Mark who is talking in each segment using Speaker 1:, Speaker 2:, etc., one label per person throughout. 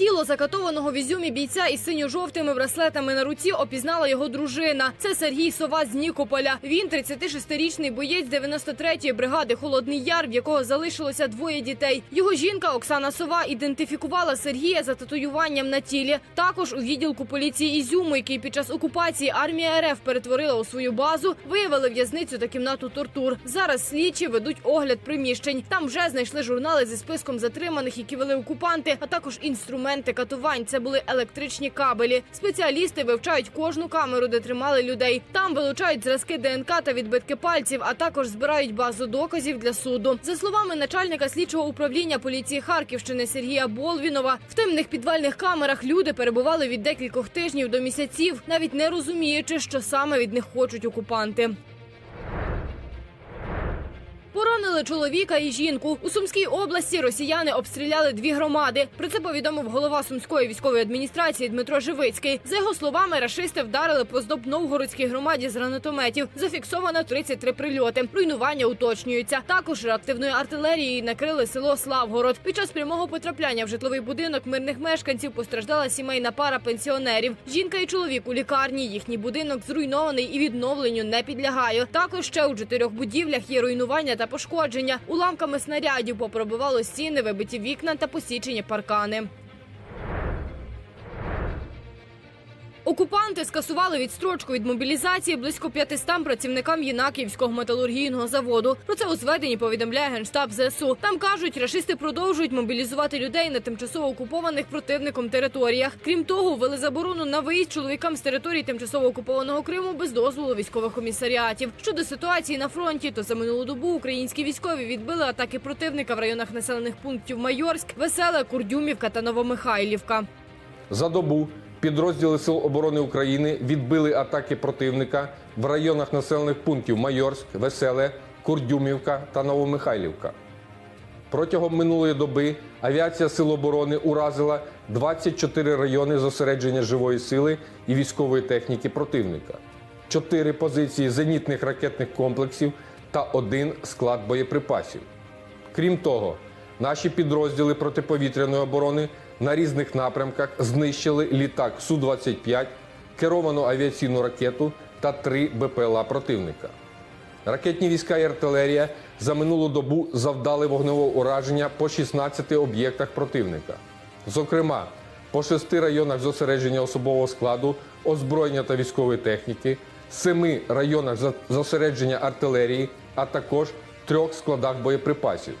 Speaker 1: Недавно закатованого в Ізюмі бійця із синьо-жовтими браслетами на руці опізнала його дружина. Це Сергій Сова з Нікополя. Він 36-річний боєць 93-ї бригади Холодний Яр, в якого залишилося двоє дітей. Його жінка Оксана Сова ідентифікувала Сергія за татуюванням на тілі. Також у відділку поліції Ізюму, який під час окупації армія РФ перетворила у свою базу, виявили в'язницю та кімнату тортур. Зараз слідчі ведуть огляд приміщень. Там вже знайшли журнали зі списком затриманих, які вели окупанти, а також інструменти катувань. Це були електричні кабелі. Спеціалісти вивчають кожну камеру, де тримали людей. Там вилучають зразки ДНК та відбитки пальців, а також збирають базу доказів для суду. За словами начальника слідчого управління поліції Харківщини Сергія Болвінова, в темних підвальних камерах люди перебували від декількох тижнів до місяців, навіть не розуміючи, що саме від них хочуть окупанти. Поранили чоловіка і жінку. У Сумській області росіяни обстріляли дві громади. Про це повідомив голова Сумської військової адміністрації Дмитро Живицький. За його словами, рашисти вдарили по Здоб-Новгородській громаді з гранатометів. Зафіксовано 33 прильоти. Руйнування уточнюються. Також реактивною артилерією накрили село Славгород. Під час прямого потрапляння в житловий будинок мирних мешканців постраждала сімейна пара пенсіонерів. Жінка і чоловік у лікарні. Їхній будинок зруйнований і відновленню не підлягає. Також ще у чотирьох будівлях є руйнування та пошкодження. Уламками снарядів попробувало стіни, вибиті вікна та посічені паркани. Окупанти скасували відстрочку від мобілізації близько 500 працівникам Єнаківського металургійного заводу. Про це у зведенні повідомляє генштаб ЗСУ. Там кажуть, рашисти продовжують мобілізувати людей на тимчасово окупованих противником територіях. Крім того, ввели заборону на виїзд чоловікам з території тимчасово окупованого Криму без дозволу військових комісаріатів. Щодо ситуації на фронті, то за минулу добу українські військові відбили атаки противника в районах населених пунктів Майорськ, Веселе, Курдюмівка та Новомихайлівка.
Speaker 2: За добу підрозділи Сил оборони України відбили атаки противника в районах населених пунктів Майорськ, Веселе, Курдюмівка та Новомихайлівка. Протягом минулої доби авіація Сил оборони уразила 24 райони зосередження живої сили і військової техніки противника, 4 позиції зенітних ракетних комплексів та один склад боєприпасів. Крім того, наші підрозділи протиповітряної оборони на різних напрямках знищили літак Су-25, керовану авіаційну ракету та три БПЛА противника. Ракетні війська і артилерія за минулу добу завдали вогневого ураження по 16 об'єктах противника. Зокрема, по шести районах зосередження особового складу, озброєння та військової техніки, семи районах зосередження артилерії, а також трьох складах боєприпасів.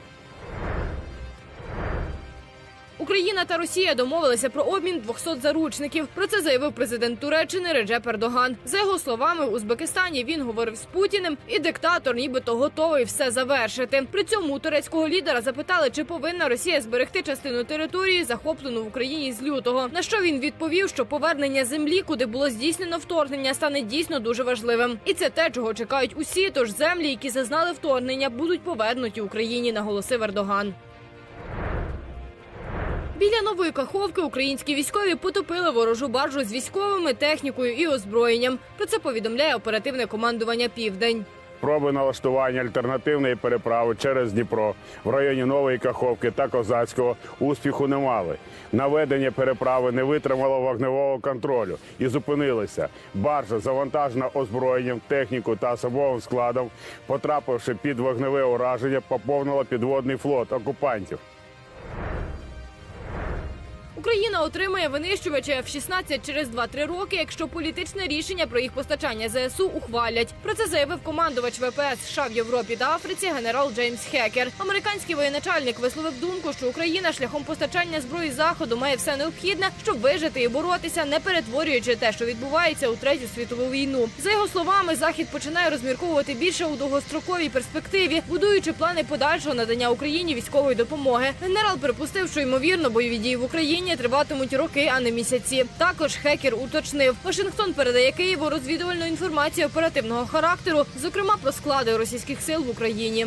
Speaker 1: Та Росія домовилися про обмін 200 заручників. Про це заявив президент Туреччини Реджеп Ердоган. За його словами, в Узбекистані він говорив з Путіним, і диктатор нібито готовий все завершити. При цьому турецького лідера запитали, чи повинна Росія зберегти частину території, захоплену в Україні з лютого. На що він відповів, що повернення землі, куди було здійснено вторгнення, стане дійсно дуже важливим. І це те, чого чекають усі. Тож землі, які зазнали вторгнення, будуть повернуті Україні, наголосив Ердоган. Біля нової каховки українські військові потопили ворожу баржу з військовими технікою і озброєнням. Про це повідомляє оперативне командування Південь.
Speaker 3: Спроби налаштування альтернативної переправи через Дніпро в районі Нової Каховки та Козацького успіху не мали. Наведення переправи не витримало вогневого контролю і зупинилися. Баржа, завантажена озброєнням, технікою та особовим складом, потрапивши під вогневе ураження, поповнила підводний флот окупантів.
Speaker 1: Україна отримає винищувачі F-16 через 2-3 роки, якщо політичне рішення про їх постачання ЗСУ ухвалять. Про це заявив командувач ВПС США в Європі та Африці генерал Джеймс Хекер. Американський воєначальник висловив думку, що Україна шляхом постачання зброї заходу має все необхідне, щоб вижити і боротися, не перетворюючи те, що відбувається у третю світову війну. За його словами, захід починає розмірковувати більше у довгостроковій перспективі, будуючи плани подальшого надання Україні військової допомоги. Генерал припустив, що ймовірно бойові дії в Україні триватимуть роки, а не місяці. Також хекер уточнив, Вашингтон передає Києву розвідувальну інформацію оперативного характеру, зокрема про склади російських сил в Україні.